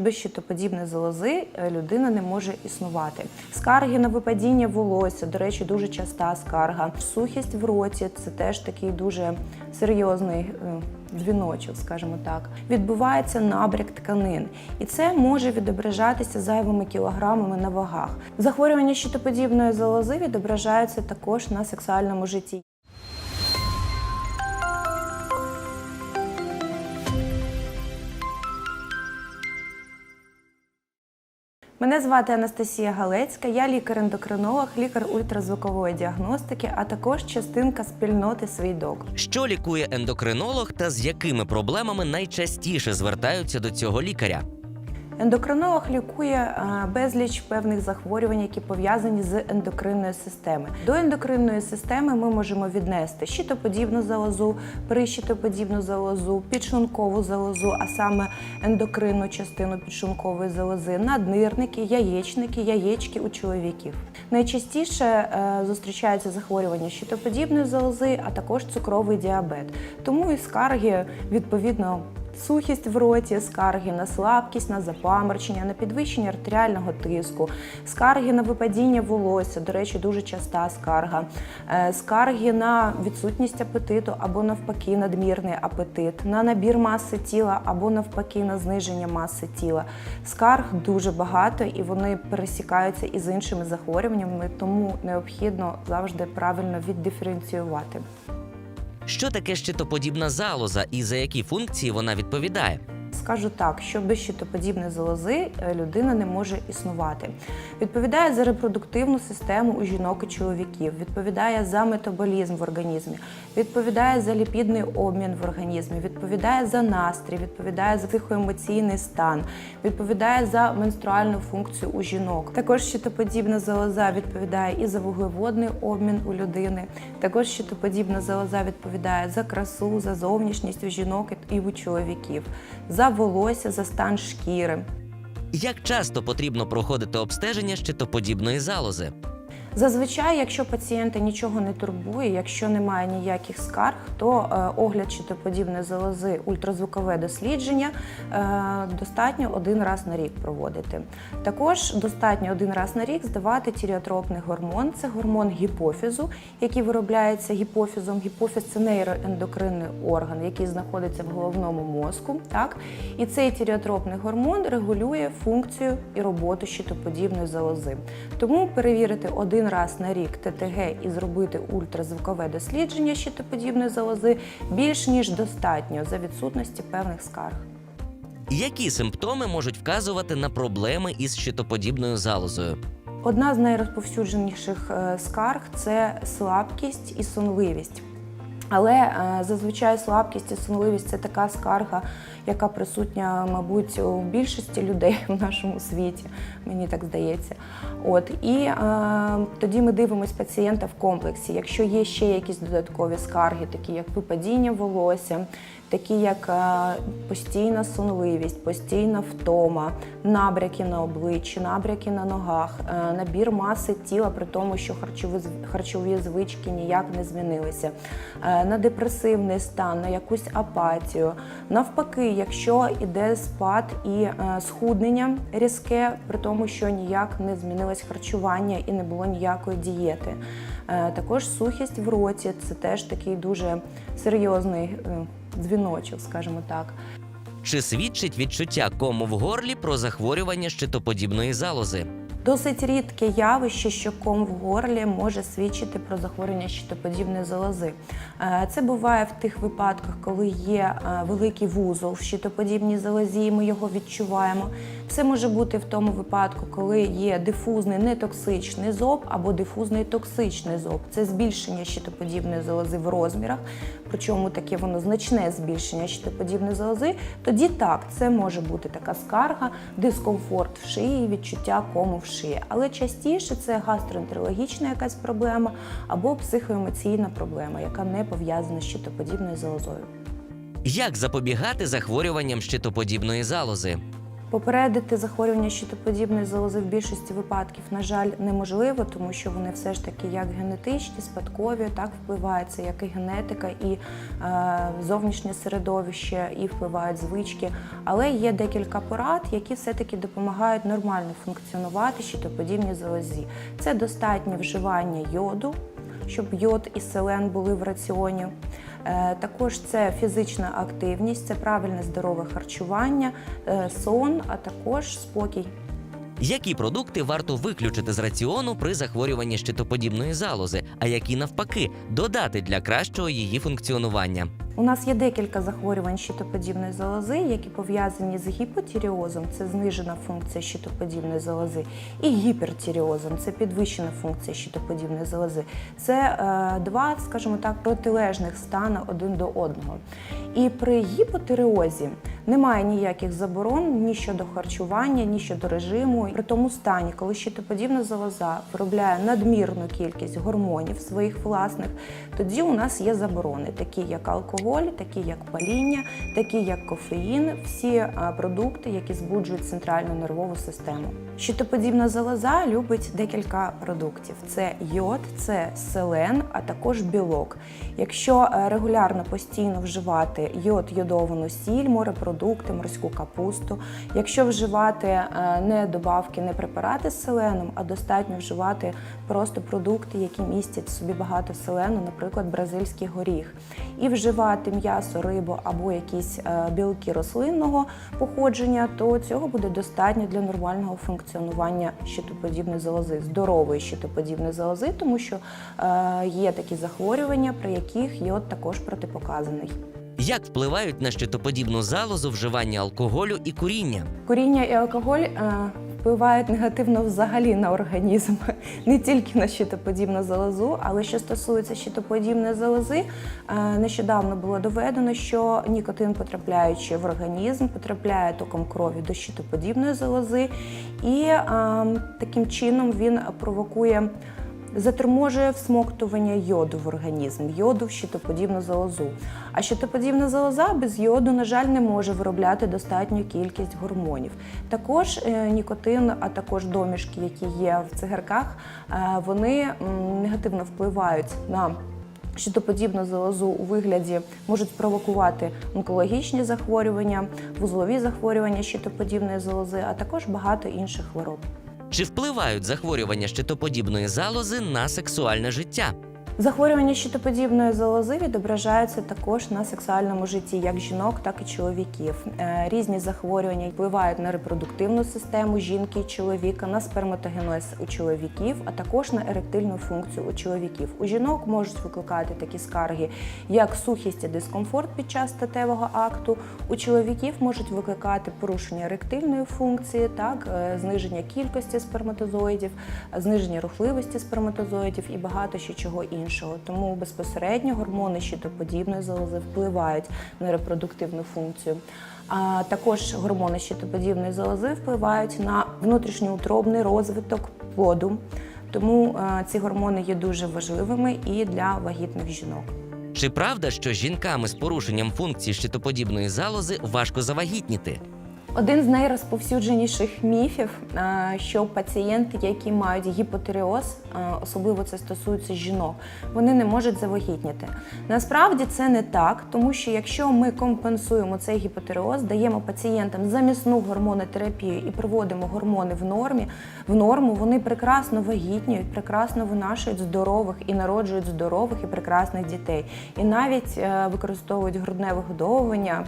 Без щитоподібної залози е, людина не може існувати. Скарги на випадіння волосся, до речі, дуже часта скарга. Сухість в роті це теж такий дуже серйозний е, дзвіночок, скажімо так. Відбувається набряк тканин, і це може відображатися зайвими кілограмами на вагах. Захворювання щитоподібної залози відображаються також на сексуальному житті. Мене звати Анастасія Галецька, я лікар-ендокринолог, лікар ультразвукової діагностики, а також частинка спільноти «Свій док». Що лікує ендокринолог та з якими проблемами найчастіше звертаються до цього лікаря? Ендокринолог лікує е, безліч певних захворювань, які пов'язані з ендокринною системою. До ендокринної системи ми можемо віднести щитоподібну залозу, прищитоподібну залозу, підшлункову залозу, а саме ендокринну частину підшлункової залози, наднирники, яєчники, яєчки у чоловіків. Найчастіше е, зустрічаються захворювання щитоподібної залози, а також цукровий діабет. Тому і скарги відповідно Сухість в роті, скарги на слабкість, на запаморчення, на підвищення артеріального тиску, скарги на випадіння волосся, до речі, дуже часта скарга, е, скарги на відсутність апетиту або навпаки надмірний апетит, на набір маси тіла або навпаки на зниження маси тіла. Скарг дуже багато і вони пересікаються із іншими захворюваннями, тому необхідно завжди правильно віддиференціювати. Що таке щитоподібна залоза і за які функції вона відповідає? Скажу так, що без щитоподібної залози е, людина не може існувати. Відповідає за репродуктивну систему у жінок і чоловіків, відповідає за метаболізм в організмі, відповідає за ліпідний обмін в організмі, відповідає за настрій, відповідає за психоемоційний стан, відповідає за менструальну функцію у жінок. Також щитоподібна залоза відповідає і за вуглеводний обмін у людини. Також щитоподібна залоза відповідає за красу, за зовнішність у жінок і у чоловіків, за волосся, за стан шкіри. Як часто потрібно проходити обстеження щитоподібної залози? Зазвичай, якщо пацієнта нічого не турбує, якщо немає ніяких скарг, то е, огляд щитоподібної залози, ультразвукове дослідження е, достатньо один раз на рік проводити. Також достатньо один раз на рік здавати тіріотропний гормон. Це гормон гіпофізу, який виробляється гіпофізом. Гіпофіз це нейроендокринний орган, який знаходиться в головному мозку. Так? І цей тіріотропний гормон регулює функцію і роботу щитоподібної залози. Тому перевірити один раз на рік ТТГ і зробити ультразвукове дослідження щитоподібної залози більш ніж достатньо за відсутності певних скарг. Які симптоми можуть вказувати на проблеми із щитоподібною залозою? Одна з найрозповсюдженіших е, скарг це слабкість і сонливість. Але е, зазвичай слабкість і сонливість це така скарга, яка присутня, мабуть, у більшості людей в нашому світі, мені так здається. От і е, тоді ми дивимося пацієнта в комплексі. Якщо є ще якісь додаткові скарги, такі як випадіння волосся, такі як е, постійна сонливість, постійна втома, набряки на обличчі, набряки на ногах, е, набір маси тіла, при тому, що харчові, харчові звички ніяк не змінилися, е, на депресивний стан, на якусь апатію. Навпаки, якщо йде спад і е, схуднення різке, при тому, що ніяк не змінилось харчування і не було ніякої дієти. Е, Також сухість в роті це теж такий дуже серйозний е, дзвіночок, скажімо так. Чи свідчить відчуття кому в горлі про захворювання щитоподібної залози? Досить рідке явище, що ком в горлі може свідчити про захворювання щитоподібної залози. Е, Це буває в тих випадках, коли є е, великий вузол в щитоподібній залозі, і ми його відчуваємо. Це може бути в тому випадку, коли є дифузний нетоксичний зоб або дифузний токсичний зоб. Це збільшення щитоподібної залози в розмірах, причому таке воно значне збільшення щитоподібної залози. Тоді так, це може бути така скарга, дискомфорт в шиї, відчуття кому в шиї. Але частіше це гастроентерологічна якась проблема або психоемоційна проблема, яка не пов'язана з щитоподібною залозою. Як запобігати захворюванням щитоподібної залози? Попередити захворювання щитоподібної залози в більшості випадків, на жаль, неможливо, тому що вони все ж таки як генетичні, спадкові, так впливають це як і генетика, і е, зовнішнє середовище, і впливають звички. Але є декілька порад, які все-таки допомагають нормально функціонувати щитоподібній залозі. Це достатнє вживання йоду, щоб йод і селен були в раціоні. Е, Також це фізична активність, це правильне здорове харчування, е, сон, а також спокій. Які продукти варто виключити з раціону при захворюванні щитоподібної залози, а які навпаки додати для кращого її функціонування? У нас є декілька захворювань щитоподібної залози, які пов'язані з гіпотіріозом, це знижена функція щитоподібної залози, і гіпертіріозом, це підвищена функція щитоподібної залози. Це е, два, скажімо так, протилежних стани один до одного. І при гіпотиреозі немає ніяких заборон ні щодо харчування, ні щодо режиму. При тому стані, коли щитоподібна залоза виробляє надмірну кількість гормонів своїх власних, тоді у нас є заборони, такі як алкоголь, такі як паління, такі як кофеїн, всі продукти, які збуджують центральну нервову систему. Щитоподібна залоза любить декілька продуктів: це йод, це селен, а також білок. Якщо е, регулярно постійно вживати йод, йодовану сіль, морепродукти, морську капусту, якщо вживати е, не добавки, не препарати з селеном, а достатньо вживати просто продукти, які містять в собі багато селену, наприклад, бразильський горіх, і вживати м'ясо, рибу або якісь е, білки рослинного походження, то цього буде достатньо для нормального функціонування щитоподібної залози, здорової щитоподібної залози, тому що е, є такі захворювання, при яких йод також протипоказаний. Як впливають на щитоподібну залозу вживання алкоголю і куріння? Куріння і алкоголь е, впливають негативно взагалі на організм, не тільки на щитоподібну залозу, але що стосується щитоподібної залози, е, нещодавно було доведено, що нікотин, потрапляючи в організм, потрапляє током крові до щитоподібної залози, і е, таким чином він провокує. Заторможує всмоктування йоду в організм, йоду в щитоподібну залозу. А щитоподібна залоза без йоду, на жаль, не може виробляти достатню кількість гормонів. Також е, нікотин, а також домішки, які є в цигарках, е, вони негативно впливають на щитоподібну залозу у вигляді можуть провокувати онкологічні захворювання, вузлові захворювання щитоподібної залози, а також багато інших хвороб. Чи впливають захворювання щитоподібної залози на сексуальне життя? Захворювання щитоподібної залози відображаються також на сексуальному житті як жінок, так і чоловіків. Е, Різні захворювання впливають на репродуктивну систему жінки і чоловіка, на сперматогенез у чоловіків, а також на еректильну функцію у чоловіків. У жінок можуть викликати такі скарги, як сухість і дискомфорт під час статевого акту. У чоловіків можуть викликати порушення еректильної функції, так е, зниження кількості сперматозоїдів, зниження рухливості сперматозоїдів і багато ще чого іншого. Тому безпосередньо гормони щитоподібної залози впливають на репродуктивну функцію. А також гормони щитоподібної залози впливають на внутрішньоутробний розвиток плоду. Тому е, ці гормони є дуже важливими і для вагітних жінок. Чи правда, що жінками з порушенням функції щитоподібної залози важко завагітніти? Один з найрозповсюдженіших міфів, е, що пацієнти, які мають гіпотиреоз, е, особливо це стосується жінок, вони не можуть завагітніти. Насправді це не так, тому що якщо ми компенсуємо цей гіпотиреоз, даємо пацієнтам замісну гормонотерапію і приводимо гормони в нормі, в норму, вони прекрасно вагітніють, прекрасно винашують здорових і народжують здорових і прекрасних дітей. І навіть е, використовують грудне вигодовування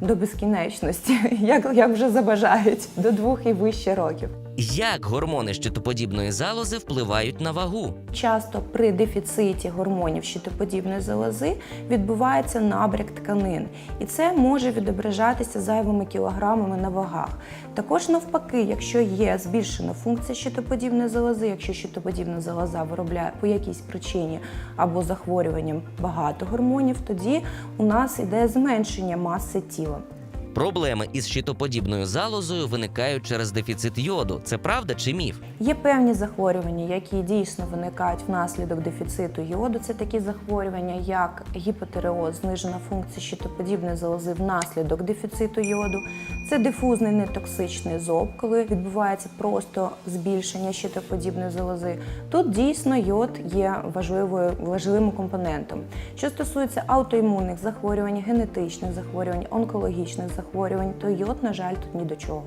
до безкінечності, як, як вже забажають, до двох і вище років. Як гормони щитоподібної залози впливають на вагу? Часто при дефіциті гормонів щитоподібної залози відбувається набряк тканин, і це може відображатися зайвими кілограмами на вагах. Також навпаки, якщо є збільшена функція щитоподібної залози, якщо щитоподібна залоза виробляє по якійсь причині або захворюванням багато гормонів, тоді у нас іде зменшення маси тіла. Проблеми із щитоподібною залозою виникають через дефіцит йоду. Це правда чи міф? Є певні захворювання, які дійсно виникають внаслідок дефіциту йоду. Це такі захворювання, як гіпотереоз, знижена функція щитоподібної залози внаслідок дефіциту йоду. Це дифузний нетоксичний зоб, коли відбувається просто збільшення щитоподібної залози. Тут дійсно йод є важливою важливим компонентом. Що стосується аутоімунних захворювань, генетичних захворювань, онкологічних захворювань, то йод, на жаль, тут ні до чого.